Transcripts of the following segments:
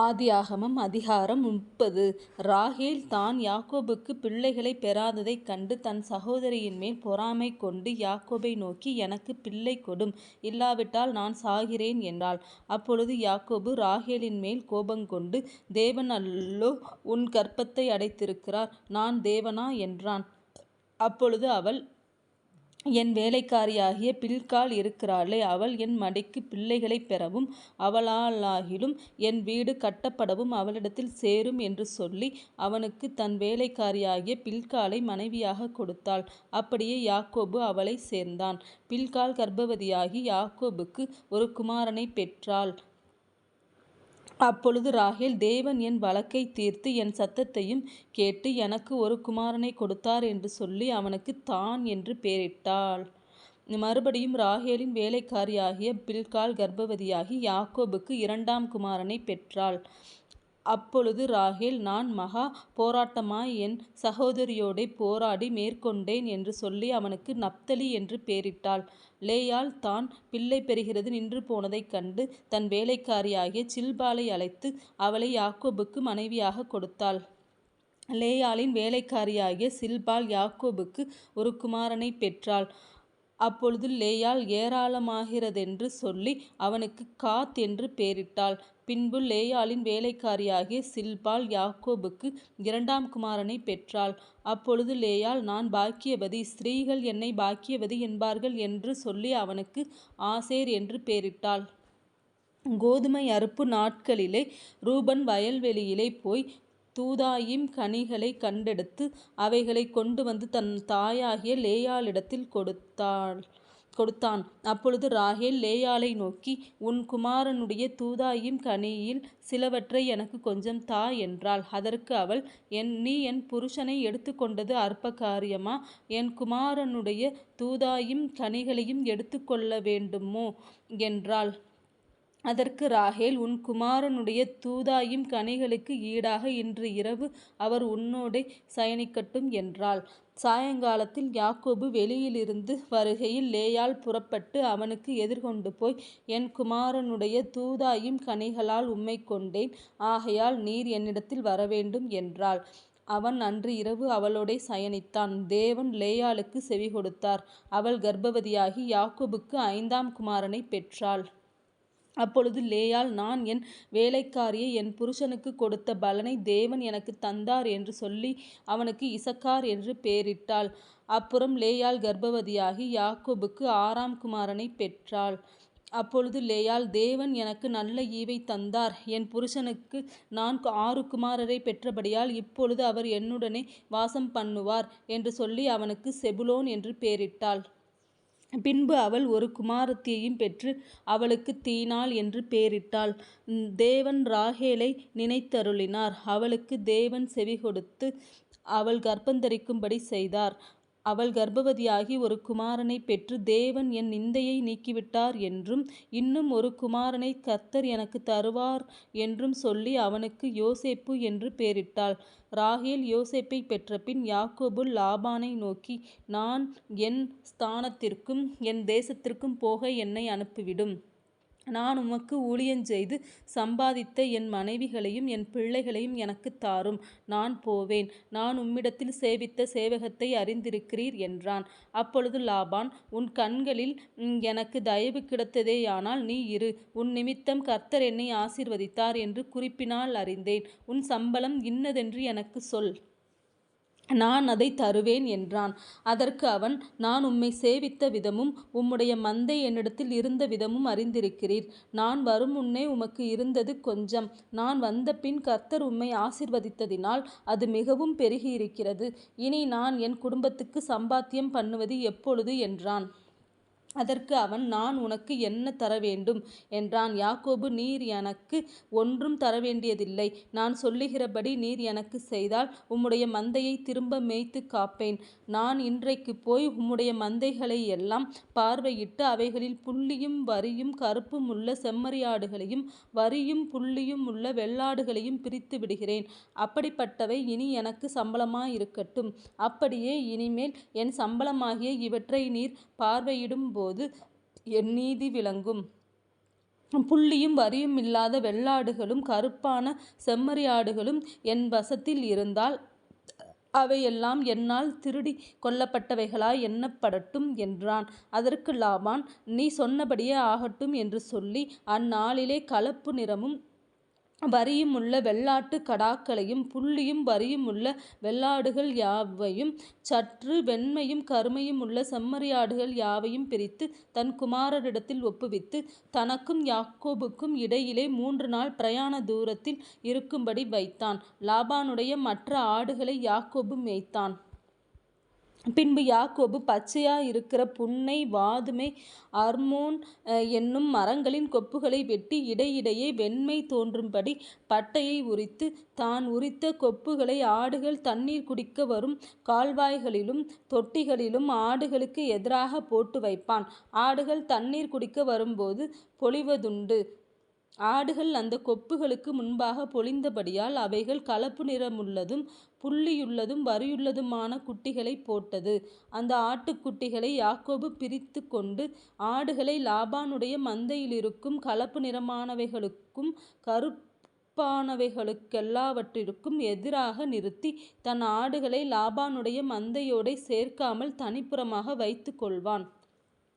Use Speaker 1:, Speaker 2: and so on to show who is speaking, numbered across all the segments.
Speaker 1: ஆதியாகமம் அதிகாரம் முப்பது ராகேல் தான் யாக்கோபுக்கு பிள்ளைகளை பெறாததைக் கண்டு தன் சகோதரியின் மேல் பொறாமை கொண்டு யாக்கோபை நோக்கி எனக்கு பிள்ளை கொடும் இல்லாவிட்டால் நான் சாகிறேன் என்றாள். அப்பொழுது யாக்கோபு கோபம் கோபங்கொண்டு தேவன் அல்லோ உன் கற்பத்தை அடைத்திருக்கிறார் நான் தேவனா என்றான். அப்பொழுது அவள் என் வேலைக்காரியாகிய பில்காள் இருக்கிறாளே அவள் என் மடிக்கு பிள்ளைகளைப் பெறவும் அவளாலாகிலும் என் வீடு கட்டப்படவும் அவளிடத்தில் சேரும் என்று சொல்லி அவனுக்கு தன் வேலைக்காரியாகிய பில்காளை மனைவியாக கொடுத்தாள். அப்படியே யாக்கோபு அவளை சேர்ந்தான். பில்காள் கர்ப்பவதியாகி யாக்கோபுக்கு ஒரு குமாரனைப் பெற்றாள். அப்பொழுது ராகேல் தேவன் என் வழக்கை தீர்த்து என் சத்தத்தையும் கேட்டு எனக்கு ஒரு குமாரனை கொடுத்தார் என்று சொல்லி அவனுக்கு தான் என்று பெயரிட்டாள். மறுபடியும் ராகேலின் வேலைக்காரியாகிய பில்கால் கர்ப்பவதியாகி யாக்கோபுக்கு இரண்டாம் குமாரனைப் பெற்றாள். அப்பொழுது ராகேல் நான் மகா போராட்டமாய் என் சகோதரியோடே போராடி மேற்கொண்டேன் என்று சொல்லி அவனுக்கு நப்தலி என்று பெயரிட்டாள். லேயாள் தான் பிள்ளை பெறுகிறது நின்று போனதைக் கண்டு தன் வேலைக்காரியாகிய சில்பாலை அழைத்து அவளை யாக்கோபுக்கு மனைவியாகக் கொடுத்தாள். லேயாளின் வேலைக்காரியாகிய சில்பால் யாக்கோபுக்கு ஒரு குமாரனைப் பெற்றாள். அப்பொழுது லேயால் ஏராளமாகிறதென்று சொல்லி அவனுக்கு காத் என்று பெயரிட்டாள். பின்பு லேயாளின் வேலைக்காரியாகிய சில்பாள் யாக்கோபுக்கு இரண்டாம் குமாரனைப் பெற்றாள். அப்பொழுது லேயாள் நான் பாக்கியவதி ஸ்திரீகள் என்னை பாக்கியவதி என்பார்கள் என்று சொல்லி அவனுக்கு ஆசேர் என்று பெயரிட்டாள். கோதுமை அறுப்பு நாட்களிலே ரூபன் வயல்வெளியிலே போய் தூதாயீம் கனிகளைக் கண்டெடுத்து அவைகளைக் கொண்டுவந்து தன் தாயாகிய லேயாளிடத்தில் கொடுத்தான். அப்பொழுது ராகேல் லேயாலை நோக்கி உன் குமாரனுடைய தூதாயும் கனியில் சிலவற்றை எனக்கு கொஞ்சம் தா என்றாள். அதற்கு அவள் என் நீ என் புருஷனை எடுத்துக்கொண்டது அற்ப காரியமா? என் குமாரனுடைய தூதாயும் கனிகளையும் எடுத்துக்கொள்ளவேண்டுமோ? என்றாள். அதற்கு ராகேல் உன் குமாரனுடைய தூதாயீம் கனிகளுக்கு ஈடாக இன்று இரவு அவர் உன்னோடே சயனிக்கட்டும் என்றாள். சாயங்காலத்தில் யாக்கோபு வெளியிலிருந்து வருகையில் லேயால் புறப்பட்டு அவனுக்கு எதிர்கொண்டு போய் என் குமாரனுடைய தூதாயும் கனிகளால் உம்மை கொண்டேன் ஆகையால் நீர் என்னிடத்தில் வரவேண்டும் என்றாள். அவன் அன்று இரவு அவளோடே சயனித்தான். தேவன் லேயாலுக்குச் செவி கொடுத்தார் அவள் கர்ப்பவதியாகி யாக்கோபுக்கு ஐந்தாம் குமாரனைப் பெற்றாள். அப்பொழுது லேயாள் நான் என் வேலைக்காரியை என் புருஷனுக்கு கொடுத்த பலனை தேவன் எனக்கு தந்தார் என்று சொல்லி அவனுக்கு இசக்கார் என்று பெயரிட்டாள். அப்புறம் லேயாள் கர்ப்பவதியாகி யாக்கோபுக்கு ஆறாம் குமாரனைப் பெற்றாள். அப்பொழுது லேயாள் தேவன் எனக்கு நல்ல ஈவை தந்தார். என் புருஷனுக்கு நான் ஆறு குமாரரை பெற்றபடியால் இப்பொழுது அவர் என்னுடனே வாசம் பண்ணுவார் என்று சொல்லி அவனுக்கு செபுலோன் என்று பெயரிட்டாள். பின்பு அவள் ஒரு குமாரத்தியையும் பெற்று அவளுக்கு தீனாள் என்று பெயரிட்டாள். தேவன் ராகேலை நினைத்தருளினார். அவளுக்கு தேவன் செவிகொடுத்து அவள் கர்ப்பந்தரிக்கும்படி செய்தார். அவள் கர்ப்பவதியாகி ஒரு குமாரனைப் பெற்று தேவன் என் நிந்தையை நீக்கிவிட்டார் என்றும் இன்னும் ஒரு குமாரனை கர்த்தர் எனக்குத் தருவார் என்றும் சொல்லி அவனுக்கு யோசேப்பு என்று பெயரிட்டாள். ராகேல் யோசேப்பை பெற்றபின் யாக்கோபு லாபானை நோக்கி நான் என் ஸ்தானத்திற்கும் என் தேசத்திற்கும் போக என்னை அனுப்பிவிடும். நான் உமக்கு ஊழியஞ்செய்து சம்பாதித்த என் மனைவிகளையும் என் பிள்ளைகளையும் எனக்குத் தாரும் நான் போவேன். நான் உம்மிடத்தில் சேவித்த சேவகத்தை அறிந்திருக்கிறீர் என்றான். அப்பொழுது லாபான் உன் கண்களில் எனக்கு தயவு கிடைத்ததேயானால் நீ இரு. உன் நிமித்தம் கர்த்தர் என்னை ஆசீர்வதித்தார் என்று குறிப்பினால் அறிந்தேன். உன் சம்பளம் இன்னதென்று எனக்கு சொல். நான் அதை தருவேன் என்றான். அதற்கு அவன் நான் உம்மை சேவித்த விதமும் உம்முடைய மந்தை என்னிடத்தில் இருந்த விதமும் அறிந்திருக்கிறீர். நான் வரும் முன்னே உமக்கு இருந்தது கொஞ்சம். நான் வந்த பின் கர்த்தர் உம்மை ஆசீர்வதித்ததினால் அது மிகவும் பெருகியிருக்கிறது. இனி நான் என் குடும்பத்துக்கு சம்பாத்தியம் பண்ணுவது எப்பொழுது? என்றான். அதற்கு அவன் நான் உனக்கு என்ன தர வேண்டும் என்றான். யாக்கோபு நீர் எனக்கு ஒன்றும் தரவேண்டியதில்லை. நான் சொல்லுகிறபடி நீர் எனக்கு செய்தால் உம்முடைய மந்தையை திரும்ப மேய்த்து காப்பேன். நான் இன்றைக்கு போய் உம்முடைய மந்தைகளை எல்லாம் பார்வையிட்டு அவைகளில் புள்ளியும் வரியும் கருப்பும் உள்ள செம்மறியாடுகளையும் வரியும் புள்ளியும் உள்ள வெள்ளாடுகளையும் பிரித்து விடுகிறேன் அப்படிப்பட்டவை இனி எனக்கு சம்பளமாயிருக்கட்டும். அப்படியே இனிமேல் என் சம்பளமாகிய இவற்றை நீர் பார்வையிடும் போது என் நீதி விளங்கும். புள்ளியும் வரியும் இல்லாத வெள்ளாடுகளும் கருப்பான செம்மறியாடுகளும் என் வசத்தில் இருந்தால் அவையெல்லாம் என்னால் திருடிக் கொல்லப்பட்டவைகளாய் எண்ணப்படட்டும் என்றான். அதற்கு லாபான் நீ சொன்னபடியே ஆகட்டும் என்று சொல்லி அந்நாளிலே கலப்பு நிறமும் வரியுமுள்ள வெள்ளாட்டுக் கடாக்களையும் புள்ளியும் வரியுமுள்ள வெள்ளாடுகள் யாவையும் சற்று வெண்மையும் கருமையுமுள்ள செம்மறியாடுகள் யாவையும் பிரித்து தன் குமாரரிடத்தில் ஒப்புவித்து தனக்கும் யாக்கோபுக்கும் இடையிலே மூன்று நாள் பிரயாண தூரத்தில் இருக்கும்படி வைத்தான். லாபானுடைய மற்ற ஆடுகளை யாக்கோபு மேய்த்தான். பின்பு யாக்கோபு பச்சையாயிருக்கிற புன்னை வாதுமை அர்மோன் என்னும் மரங்களின் கொப்புகளை வெட்டி இடையிடையே வெண்மை தோன்றும்படி பட்டையை உரித்து தான் உரித்த கொப்புகளை ஆடுகள் தண்ணீர் குடிக்க வரும் கால்வாய்களிலும் தொட்டிகளிலும் ஆடுகளுக்கு எதிராகப் போட்டு வைப்பான். ஆடுகள் தண்ணீர் குடிக்க வரும்போது பொழிவதுண்டு ஆடுகள் அந்தக் கொப்புகளுக்கு முன்பாகப் பொலிந்தபடியால் அவைகள் கலப்பு நிறமுள்ளதும் புள்ளியுள்ளதும் வரியுள்ளதுமான குட்டிகளைப் போட்டது. அந்த ஆட்டுக்குட்டிகளை யாக்கோபு பிரித்துக்கொண்டு ஆடுகளை லாபானுடைய மந்தையிலிருக்கும் கலப்பு நிறமானவைகளுக்கும் கறுப்பானவைகளுக்கெல்லாவற்றிற்கும் எதிராக நிறுத்தி தன் ஆடுகளை லாபானுடைய மந்தையோடே சேர்க்காமல் தனிப்புறமாக வைத்துக் கொள்வான்.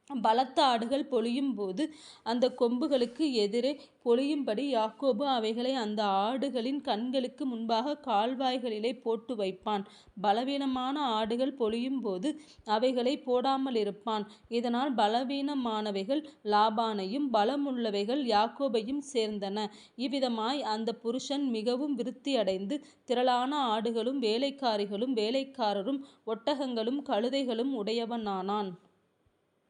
Speaker 1: பலத்த ஆடுகள் பொழியும் போது அந்த கொம்புகளுக்கு எதிரே பொழியும்படி யாக்கோபு அவைகளை அந்த ஆடுகளின் கண்களுக்கு முன்பாக கால்வாய்களிலே போட்டு வைப்பான். பலவீனமான ஆடுகள் பொலியும்போது அவைகளைப் போடாமலிருப்பான். இதனால் பலவீனமானவைகள் லாபானையும் பலமுள்ளவைகள் யாக்கோபையும் சேர்ந்தன. இவ்விதமாய் அந்த புருஷன் மிகவும் விருத்தியடைந்து திரளான ஆடுகளும் வேலைக்காரிகளும் வேலைக்காரரும் ஒட்டகங்களும் கழுதைகளும் உடையவனானான்.